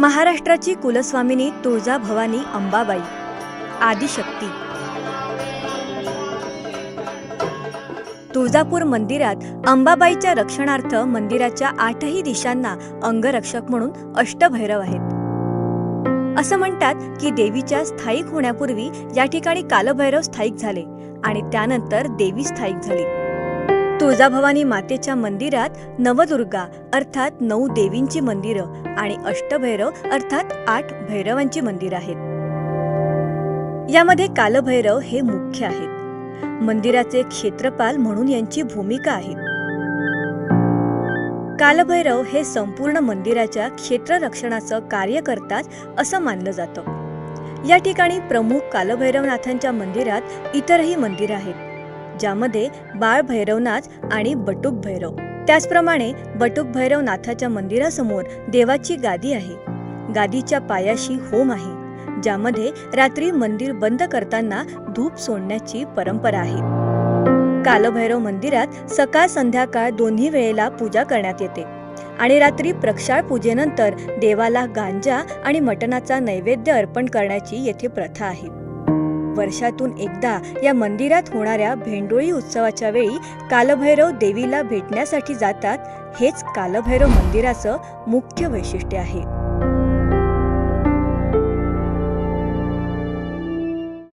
महाराष्ट्राची कुलस्वामिनी तुळजा भवानी अंबाबाई. आदिशक्ती. तुळजापूर मंदिरात अंबाबाईच्या रक्षणार्थ मंदिराच्या आठही दिशांना अंगरक्षक म्हणून अष्टभैरव आहेत. असं म्हणतात की देवीच्या स्थायिक होण्यापूर्वी या ठिकाणी कालभैरव स्थायिक झाले आणि त्यानंतर देवी स्थायिक झाली. तुळजाभवानी मातेच्या मंदिरात नवदुर्गा अर्थात नऊ देवींची मंदिरं आणि अष्टभैरव अर्थात आठ भैरवांची मंदिरं आहेत. यामध्ये कालभैरव हे मुख्य आहेत. मंदिराचे क्षेत्रपाल म्हणून यांची भूमिका आहे. कालभैरव हे संपूर्ण मंदिराच्या क्षेत्ररक्षणाचं कार्य करतात असं मानलं जातं. या ठिकाणी प्रमुख कालभैरवनाथांच्या मंदिरात इतरही मंदिरं आहेत. ज्यामध्ये बाळ भैरवनाथ आणि बटुक भैरव. त्याचप्रमाणे बटुक भैरवनाथाच्या मंदिरासमोर देवाची गादी आहे. गादीच्या पायाशी होम आहे ज्यामध्ये रात्री मंदिर बंद करताना धूप सोडण्याची परंपरा आहे. कालभैरव मंदिरात सकाळ संध्याकाळ दोन्ही वेळेला पूजा करण्यात येते आणि रात्री प्रक्षाळ पूजेनंतर देवाला गांजा आणि मटणाचा नैवेद्य अर्पण करण्याची येथे प्रथा आहे. वर्षातून एकदा या मंदिरात होणाऱ्या भेंडोळी उत्सवाच्या वेळी कालभैरव देवीला भेटण्यासाठी जातात. हेच कालभैरव मंदिराचं मुख्य वैशिष्ट्य आहे.